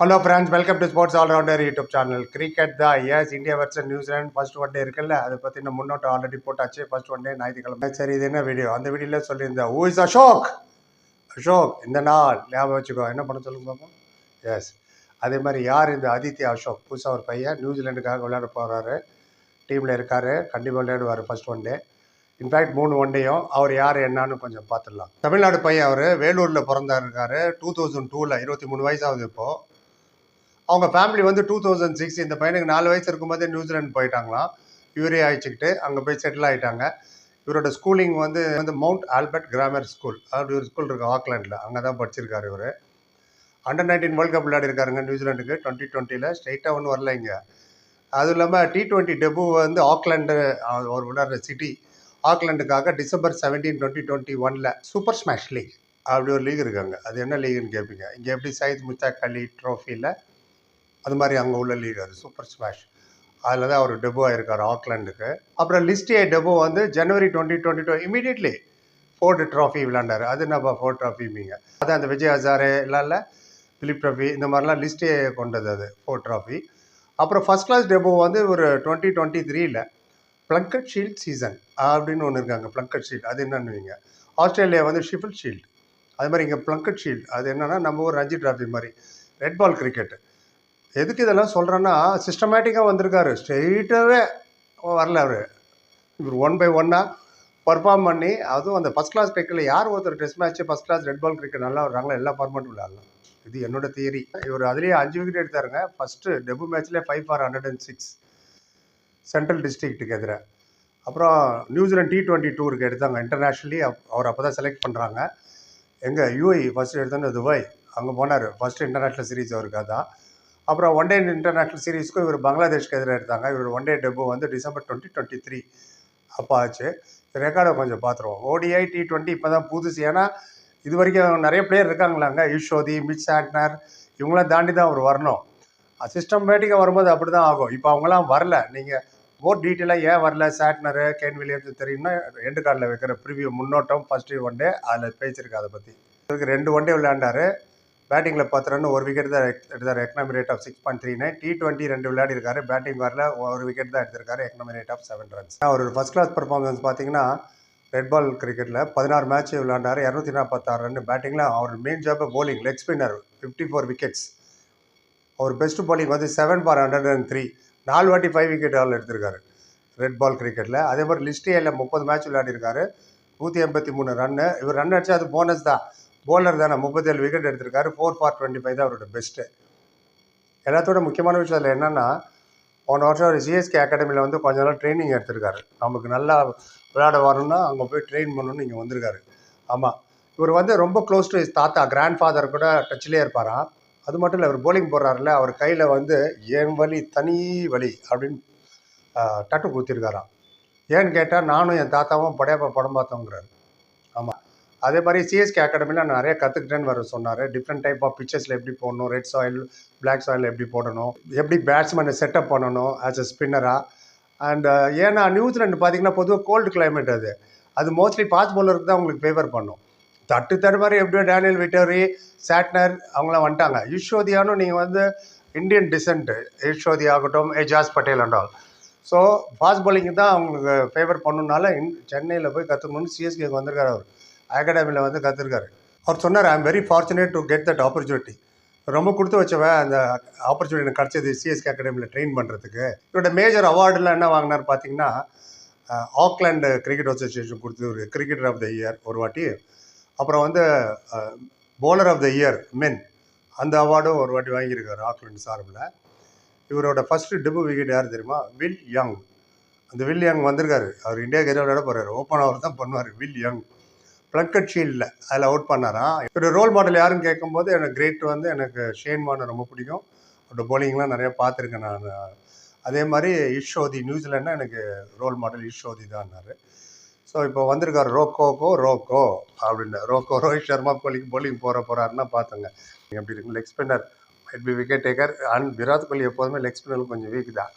Hello friends welcome to sports all rounder YouTube channel cricket தான். Yes India versus New Zealand first one day இருக்குல்ல? அதை பற்றி நம்ம முன்னோட்டம் ஆல்ரெடி போட்டாச்சு. ஃபர்ஸ்ட் ஒன் டே ஞாயிற்றுக்கிழமை. சரி இது என்ன வீடியோ அந்த வீடியோவில் சொல்லியிருந்தேன். ஊ இஸ் அசோக் அசோக் இந்த நாள். ஞாபகம் வச்சுக்கோ. என்ன பண்ண சொல்லுங்க பார்ப்போம் எஸ் அதே மாதிரி யார் இந்த ஆதித்யா அசோக் புதுசாக ஒரு பையன் நியூசிலாண்டுக்காக விளையாட போகிறாரு டீமில் இருக்கார். கண்டிப்பாக விளையாடுவார் first one day in fact மூணு ஒன் டேயும் அவர் யார் என்னன்னு கொஞ்சம் பார்த்துடலாம். தமிழ்நாடு பையன் அவர். வேலூரில் பிறந்தார் இருக்கார். டூ தௌசண்ட் டூவில் இருபத்தி மூணு வயசாகுது இப்போது அவங்க ஃபேமிலி வந்து டூ தௌசண்ட் சிக்ஸ் இந்த பையனுக்கு நாலு வயசு இருக்கும்போதே நியூசிலாந்து போயிட்டாங்களாம். இவரே அழைச்சிக்கிட்டு அங்கே போய் செட்டில் ஆகிட்டாங்க இவரோட ஸ்கூலிங் வந்து வந்து மவுண்ட் ஆல்பர்ட் கிராமர் ஸ்கூல் அப்படி ஒரு ஸ்கூல் இருக்குது ஆக்லாண்டில் அங்கே தான் படிச்சிருக்காரு இவர். அண்டர் நைன்டீன் வேர்ல்டு கப் விளையாடி இருக்காருங்க நியூசிலாண்டுக்கு டுவெண்ட்டி டுவெண்ட்டியில் ஸ்ட்ரைட்டாக ஒன்றும் வரல இங்கே. அதுவும் இல்லாமல் டி டுவெண்ட்டி டெபு வந்து ஆக்லாண்டு ஒரு விளையாடுற சிட்டி ஆக்லாண்டுக்காக டிசம்பர் செவன்டீன் டுவெண்ட்டி டுவெண்ட்டி ஒனில் சூப்பர் ஸ்மாஷ் லீக் அப்படி ஒரு லீக் இருக்காங்க அது என்ன லீக்னு கேட்பீங்க இங்கே எப்படி சயித் முஸ்தாக் அலி ட்ரோஃபியில் அது மாதிரி அங்கே உள்ள லீக் அது சூப்பர் ஸ்மாஷ் அதில் தான் அவர் டெபோ ஆயிருக்கார் ஆக்லாண்டுக்கு. அப்புறம் லிஸ்டியை டெபோ வந்து ஜனவரி twenty twenty two immediately Ford trophy விளாண்டாரு அது நம்ம ஃபோர் ட்ராஃபிமிங்க அதான் அந்த விஜய் ஹசாரே இல்லை பிலிப் ட்ராஃபி இந்த மாதிரிலாம் லிஸ்டே கொண்டது அது ஃபோர் ட்ராஃபி அப்புறம் ஃபர்ஸ்ட் கிளாஸ் டெபோ வந்து ஒரு டுவெண்ட்டி டுவெண்ட்டி த்ரீயில் ப்ளங்கட் ஷீல்ட் சீசன் அப்படின்னு ஒன்று இருக்காங்க ப்ளங்கட் ஷீல்ட் அது என்னன்னு வைங்க ஆஸ்திரேலியா வந்து ஷிஃபில் ஷீல்டு அது மாதிரி இங்கே ப்ளங்கட் ஷீல்டு அது என்னென்னா நம்ம ஊர் ரஞ்சி ட்ராஃபி மாதிரி. ரெட் பால் கிரிக்கெட்டு எதுக்கு இதெல்லாம் சொல்கிறேன்னா சிஸ்டமேட்டிக்காக வந்திருக்காரு. ஸ்ட்ரெயிட்டாகவே வரல அவர். இவர் ஒன் பை ஒன்னாக பர்ஃபார்ம் பண்ணி அதுவும் அந்த ஃபஸ்ட் கிளாஸ் கிரிக்கெட்டில் யார் ஒருத்தர் test match first class red ball cricket நல்லா வர்றாங்களோ எல்லா ஃபார்மேட்டும் விளையாடலாம் இது என்னோட தியரி இவர் அதுலேயே அஞ்சு விக்கெட் எடுத்தாருங்க. First debut மேட்ச்லேயே five for hundred and six central டிஸ்ட்ரிக்ட்டுக்கு எதிராக அப்புறம் நியூசிலாந்து டி டுவெண்ட்டி டூருக்கு எடுத்தாங்க. இன்டர்நேஷ்னலி அவர் அப்போ தான் செலக்ட் பண்ணுறாங்க எங்கே யூஐ ஃபஸ்ட்டு எடுத்தோன்னு துபாய் அங்கே போனார். ஃபஸ்ட்டு இன்டர்நேஷ்னல் சீரீஸ் அவருக்கு அதான். அப்புறம் ஒன் டே இன்டர்நேஷ்னல் சீரிஸ்க்கும் இவர் பங்களாதேஷ்க்கு எதிராக எடுத்தாங்க இவர் ஒன் டே டெபு வந்து டிசம்பர் டுவெண்ட்டி டுவெண்ட்டி த்ரீ அப்போ ஆச்சு. ரெக்கார்டை கொஞ்சம் பார்த்துருவோம். ஓடிஐ டி டுவெண்ட்டி இப்போ தான் புதுசு. ஏன்னா இது வரைக்கும் நிறைய பிளேயர் இருக்காங்களாங்க. யூஷோதி மிச் சாட்னர் இவங்களாம் தாண்டி தான் அவர் வரணும். சிஸ்டமேட்டிக்காக வரும்போது அப்படி தான் ஆகும். இப்போ அவங்களாம் வரல. நீங்கள் மோர் டீட்டெயிலாக ஏன் வரல? சாட்னரு கேன் வில்லியம்ஸ் தெரியும்னா ரெண்டு கார்டில் வைக்கிற ப்ரிவியூ முன்னோட்டம் ஃபர்ஸ்ட் ஒன் டே அதில் பேசியிருக்கு அதை பற்றி இதுக்கு ரெண்டு ஒன் டே விளையாண்டாரு. பேட்டிங்கில் பத்து ரன் ஒரு விக்கெட் தான் எடுத்தார். Economy rate of six point three nine T twenty ரெண்டு விளையாடி இருக்காரு பேட்டிங் வரல. ஒரு விக்கெட் தான் எடுத்திருக்காரு. Economy rate of seven runs our first class performance பார்த்தீங்கன்னா ரெட் பால் கிரிக்கெட்டில் பதினாறு மேட்ச் விளையாண்டார். இரநூத்தி நாற்பத்தாறு ரன் பேட்டிங்கில் அவர் main job bowling leg spinner fifty four wickets அவர் பெஸ்ட் போலிங் வந்து seven for hundred and three நாலு வாட்டி ஃபைவ் விக்கெட் ஆல் எடுத்திருக்காரு ரெட் பால் கிரிக்கெட்டில் அதே மாதிரி லிஸ்டேயில் முப்பது மேட்ச் விளையாடிருக்காரு நூற்றி எண்பத்தி மூணு ரன்னு இவர் ரன் அடித்தா அது போனஸ் தான். போலர் தானே முப்பத்தேழு விக்கெட் எடுத்திருக்காரு ஃபோர் ஃபார் டுவெண்ட்டி ஃபைவ் தான் அவரோட பெஸ்ட்டு எல்லாத்தோட முக்கியமான விஷயம் அதில் என்னென்னா போன வருஷம் அவர் சிஎஸ்கே அகாடமியில் வந்து கொஞ்ச நாள் ட்ரைனிங் எடுத்திருக்காரு. நமக்கு நல்லா விளையாட வரணும்னா அங்கே போய் ட்ரெயின் பண்ணணும்னு இங்கே வந்திருக்காரு. ஆமாம் இவர் வந்து ரொம்ப க்ளோஸ் டு இஸ் தாத்தா கிராண்ட் ஃபாதர் கூட டச்லேயே இருப்பாராம். அது மட்டும் இல்லை அவர் போலிங் போடுறாருல அவர் கையில் வந்து என் வழி தனி வழி அப்படின்னு டட்டு குத்திருக்காராம். ஏன்னு கேட்டால் நானும் என் தாத்தாவும் படையப்பா படம் பார்த்தோங்கிறார். ஆமாம் அதே மாதிரி சிஎஸ்கே அகாடமியில் நான் நிறைய கற்றுக்கிட்டேன்னு வர சொன்னார். டிஃப்ரெண்ட் டைப் ஆஃப் பிச்சர்ஸில் எப்படி போடணும்? ரெட் சாயில் பிளாக் சாயில் எப்படி போடணும்? எப்படி பேட்ஸ்மேனை செட்டப் பண்ணணும் ஆஸ் அ ஸ்பின்னராக அண்ட் ஏன்னா நியூசிலாண்டு பார்த்தீங்கன்னா பொதுவாக கோல்டு கிளைமேட் அது. அது மோஸ்ட்லி பாஸ் பவுலருக்கு தான் உங்களுக்கு ஃபேவர் பண்ணும். தட்டு தடுமாறி எப்படியோ டேனியல் விட்டரி சாட்னர் அவங்களாம் வந்துட்டாங்க. யுஷோதியானும் நீங்கள் வந்து இந்தியன் டிசென்ட் யுஷோதி ஆகட்டும் Ajaz Patel and all so fast bowling தான் அவங்களுக்கு ஃபேவர் பண்ணணுனால இன் சென்னையில் போய் கற்றுக்கணும்னு சிஎஸ்கேக்கு வந்திருக்காரு அவர். அகாடமியில் வந்து கற்றுருக்காரு அவர் சொன்னார் I am very fortunate to get that opportunity ரொம்ப கொடுத்து வச்சவன் அந்த ஆப்பர்ச்சுனிட்டி எனக்கு கிடச்சது சிஎஸ்கே அகாடமியில் ட்ரெயின் பண்ணுறதுக்கு இவரோட மேஜர் அவார்டில் என்ன வாங்கினார் பார்த்தீங்கன்னா ஆக்லாண்டு கிரிக்கெட் அசோசியேஷன் கொடுத்து ஒரு கிரிக்கெட்டர் ஆஃப் த இயர் ஒரு வாட்டி. அப்புறம் வந்து bowler of the year men அந்த அவார்டும் ஒரு வாட்டி வாங்கியிருக்காரு ஆக்லாண்டு சார்பில். இவரோட ஃபஸ்ட்டு டிபு விக்கெட் யார் தெரியுமா? வில் யங் அந்த வில் யங் வந்திருக்காரு. அவர் இந்தியாவுக்கு எதிராக விளையாட போகிறார் ஓப்பன் அவர் தான் பண்ணுவார். வில் யங் பிளக்கட் ஷீல்டில் அதில் அவுட் பண்ணாராம் இவர் ரோல் மாடல் யாருன்னு கேட்கும்போது எனக்கு கிரேட் வந்து எனக்கு ஷேன் மார்னர் ரொம்ப பிடிக்கும். அவரோட போலிங்லாம் நிறைய பார்த்துருக்கேன் நான். அதே மாதிரி இஷோதி நியூசிலாண்டில் எனக்கு ரோல் மாடல் இஷோதி தான்னாரு ஸோ இப்போ வந்திருக்காரு ரோக்கோக்கோ ரோக்கோ அப்படின்னு ரோக்கோ ரோஹித் சர்மா கோலிக்கு போலிங் போகிற போகிறாருன்னா பார்த்துங்க எப்படி இருக்கு? Leg spinner might be wicket taker and Virat Kohli எப்போதுமே லெக் ஸ்பின்னர் கொஞ்சம் வீக் தான்.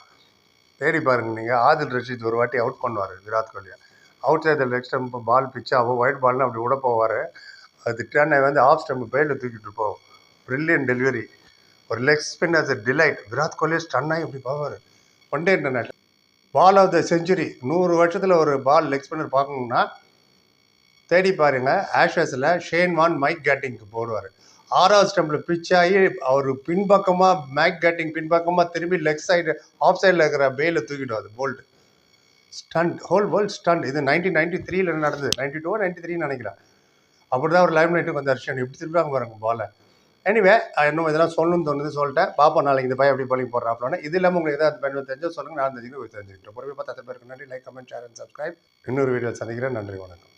தேடி பாருங்கள் நீங்கள் ஆதில் ரஷீத் ஒரு வாட்டி அவுட் பண்ணுவார் Virat கோலியை. Outside leg stump ball pitch ஆகும் ஒயிட் பால்னு அப்படி விட போவார். அது டேர்னை வந்து ஆஃப் ஸ்டம்ப் பேரில் தூக்கிட்டு இருப்போம் ப்ரில்லியன் டெலிவரி ஒரு leg spin as a delight Virat Kohli ஸ்டன்னாகி இப்படி போவார். One day international ball of the century நூறு வருஷத்தில் ஒரு பால் லெக் ஸ்பின்னர் பார்க்கணுன்னா தேடி பாருங்கள் ஆஷஸில் ஷேன் வான் மைக் கேட்டிங்க்கு போடுவார். ஆறாவது ஸ்டம்பில் பிச் ஆகி அவர் பின்பக்கமாக மேக் கேட்டிங் பின்பக்கமாக திரும்பி லெக் சைடு ஆஃப் சைடில் இருக்கிற பேயில் தூக்கிடுவார். Bowled stunned whole world stunned இது நைன்டீன் நைன்டி த்ரீல நடந்தது? நைன்டி டூ நைன்டி த்ரீன்னு நினைக்கிறேன். அப்படி தான் ஒரு லைம் நைட்டு வந்து அர்ஷன் இப்படி திருப்பாங்க பாருங்க பாலை. எனிவே இன்னும் இதெல்லாம் சொல்லணும்னு தோணுது சொல்லிட்டேன். பாப்பா நாளைக்கு இந்த பையன் எப்படி பழி போடுறாப்லான்னு. இது இல்லாமல் உங்களுக்கு ஏதாவது பயன் தெரிஞ்சோ சொல்லுங்கள் நான் தெரிஞ்சுக்க தெரிஞ்சுக்கிட்டேன் பொறுமையாக பார்த்து பேருக்கு நன்றி. Like comment share and subscribe இன்னொரு வீடியோ சந்திக்கிறேன். நன்றி வணக்கம்.